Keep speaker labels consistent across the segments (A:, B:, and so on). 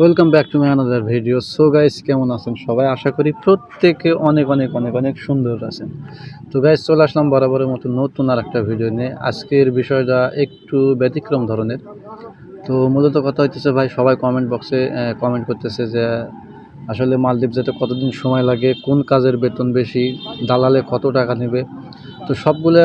A: Welcome back to my another video so guys কেমন আছেন সবাই? আশা করি প্রত্যেকে অনেক অনেক অনেক অনেক সুন্দর আছেন। তো গাইস চলে আসলাম বরাবরের মতো নতুন আর একটা ভিডিও নিয়ে। আজকের বিষয়টা একটু ব্যতিক্রম ধরনের। তো মূলত কথা হইতেছে ভাই, সবাই কমেন্ট বক্সে কমেন্ট করতেছে যে, আসলে মালদ্বীপ যেতে কতদিন সময় লাগে? কোন কাজের বেতন বেশি? দালালে কত টাকা নেবে? তো সবগুলো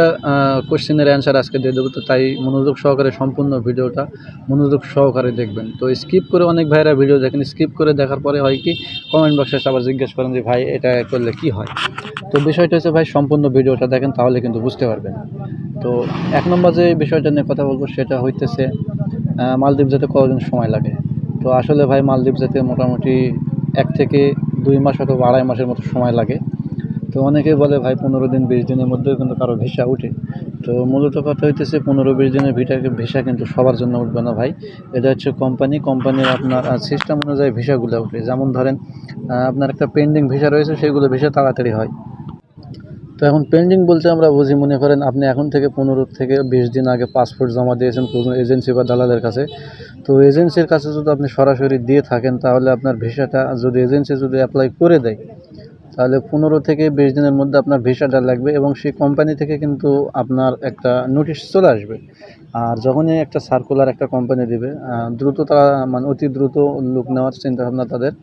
A: কোশ্চেনের অ্যান্সার আজকে দিয়ে দেবো। তো তাই মনোযোগ সহকারে সম্পূর্ণ ভিডিওটা মনোযোগ সহকারে দেখবেন। তো স্কিপ করে অনেক ভাইরা ভিডিও দেখেন। স্কিপ করে দেখার পরে হয় কি কমেন্ট বক্সে আবার জিজ্ঞেস করেন যে, ভাই, এটা করলে কি হয়? তো বিষয়টা হচ্ছে, ভাই, সম্পূর্ণ ভিডিওটা দেখেন, তাহলে কিন্তু বুঝতে পারবেন। তো এক নম্বর যে বিষয়টা নিয়ে কথা বলব, সেটা হইতেছে মালদ্বীপ যেতে কতদিন সময় লাগে? তো আসলে ভাই, মালদ্বীপ যেতে মোটামুটি এক থেকে দুই মাস অথবা আড়াই মাসের মতো সময় লাগে। তো অনেকেই বলে, ভাই, পনেরো দিন, বিশ দিনের মধ্যেও কিন্তু কারও ভিসা উঠে তো মূলত কথা হইতেছে, পনেরো, বিশ দিনের ভিটাকে ভিসা কিন্তু সবার জন্য উঠবে না, ভাই। এটা হচ্ছে কোম্পানি, কোম্পানির আপনার সিস্টেম অনুযায়ী ভিসাগুলো উঠে। যেমন ধরেন আপনার একটা পেন্ডিং ভিসা রয়েছে, সেগুলো ভিসা তাড়াতাড়ি হয়। তো এখন পেন্ডিং বলতে আমরা বুঝি, মনে করেন আপনি এখন থেকে পনেরো থেকে বিশ দিন আগে পাসপোর্ট জমা দিয়েছেন কোনো এজেন্সি বা দালালের কাছে। তো এজেন্সির কাছে যদি আপনি সরাসরি দিয়ে থাকেন, তাহলে আপনার ভিসাটা যদি এজেন্সি যদি অ্যাপ্লাই করে দেয় তাহলে পনেরো থেকে বিশ দিনের মধ্যে আপনার ভিসাটা লাগবে এবং সেই কোম্পানি থেকে কিন্তু আপনার একটা নোটিশ চলে আসবে। আর যখনই একটা সার্কুলার একটা কোম্পানি দিবে দ্রুত তারা মানে অতি দ্রুত লোক নেওয়ার চিন্তাভাবনা তাদের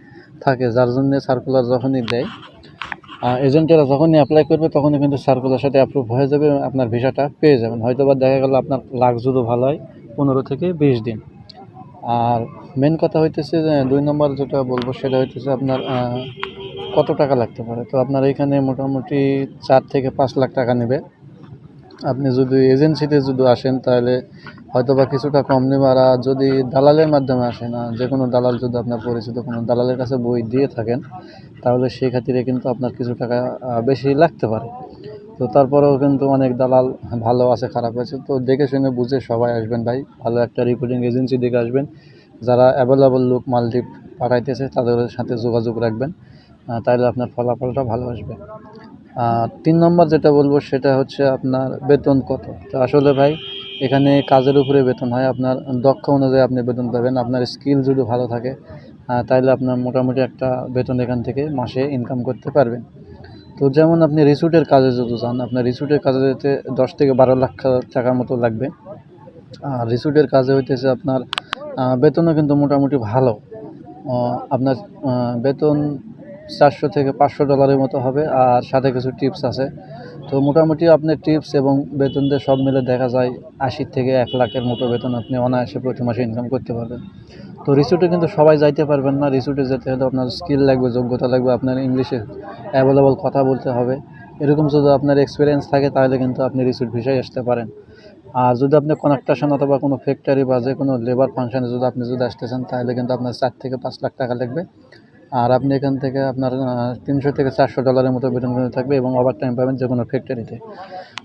A: থাকে। যার জন্য সার্কুলার যখনই দেয় এজেন্টেরা যখনই অ্যাপ্লাই করবে, তখনই কিন্তু সার্কুলার সাথে অ্যাপ্রুভ হয়ে যাবে, আপনার ভিসাটা পেয়ে যাবেন। হয়তো বা দেখা গেল আপনার লাখ যদি ভালো হয়, পনেরো থেকে বিশ দিন। আর মেন কথা হইতেছে যে, দুই নম্বর যেটা বলব, সেটা হইতেছে আপনার কত টাকা লাগতে পারে? তো আপনার এখানে মোটামুটি চার থেকে পাঁচ লাখ টাকা নেবে। আপনি যদি এজেন্সিতে যদি আসেন, তাহলে হয়তো বা কিছুটা কম নেবে। আর যদি দালালের মাধ্যমে আসেন যে কোনো দালাল যদি আপনার পরিচিত কোনো দালালের কাছে বই দিয়ে থাকেন, তাহলে সেই খাতিরে কিন্তু আপনার কিছু টাকা বেশি লাগতে পারে। তো তারপরেও কিন্তু অনেক দালাল ভালো আছে, খারাপ আছে। তো দেখে শুনে বুঝে সবাই আসবেন ভাই। ভালো একটা রিপোর্টিং এজেন্সি দেখে আসবেন। যারা অ্যাভেলেবল লোক, মালদ্বীপ পাঠাইতেছে, তাদের সাথে যোগাযোগ রাখবেন। তাহলে আপনার ফলাফলটা ভালো আসবে। আর তিন নম্বর যেটা বলব, সেটা হচ্ছে আপনার বেতন কত? তো আসলে ভাই, এখানে কাজের উপরে বেতন হয়। আপনার দক্ষ অনুযায়ী আপনি বেতন পাবেন। আপনার স্কিল যদি ভালো থাকে তাহলে আপনার মোটামুটি একটা বেতন এখান থেকে মাসে ইনকাম করতে পারবেন। তো যেমন আপনি রিসুটের কাজে যদি যান, আপনার রিসুটের কাজে যেতে দশ থেকে বারো লাখ টাকার মতো লাগবে। আর রিসুটের কাজে হইতেছে আপনার বেতনও কিন্তু মোটামুটি ভালো। আপনার বেতন চারশো থেকে পাঁচশো ডলারের মতো হবে, আর সাথে কিছু টিপস আছে। তো মোটামুটি আপনার টিপস এবং বেতন দিয়ে সব মিলে দেখা যায় আশি থেকে এক লাখের মতো বেতন আপনি অনায়াসে প্রতি মাসে ইনকাম করতে পারবেন। তো রিসুটে কিন্তু সবাই যাইতে পারবেন না। রিসুটে যেতে হলে আপনার স্কিল লাগবে, যোগ্যতা লাগবে, আপনার ইংলিশে অ্যাভেলেবল কথা বলতে হবে। এরকম যদি আপনার এক্সপিরিয়েন্স থাকে, তাহলে কিন্তু আপনি রিসুট ভিসায় আসতে পারেন। আর যদি আপনি কনেকট্রেশন অথবা কোনো ফ্যাক্টরি বা যে কোনো লেবার ফাংশনে যদি আপনি যদি আসতেছেন তাহলে কিন্তু আপনার চার থেকে পাঁচ লাখ টাকা লাগবে। আর আপনি এখান থেকে আপনার তিনশো থেকে চারশো ডলারের মতো বেতন থাকবে এবং ওভার টাইম পাবেন যে কোনো ফ্যাক্টরিতে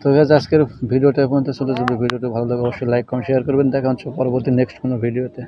A: তো এস আজকের ভিডিওটা পর্যন্ত শুধু যদি ভিডিওটা ভালো লাগে অবশ্যই লাইক কমেন্ট শেয়ার করবেন। দেখা হচ্ছে পরবর্তী নেক্সট কোনো ভিডিওতে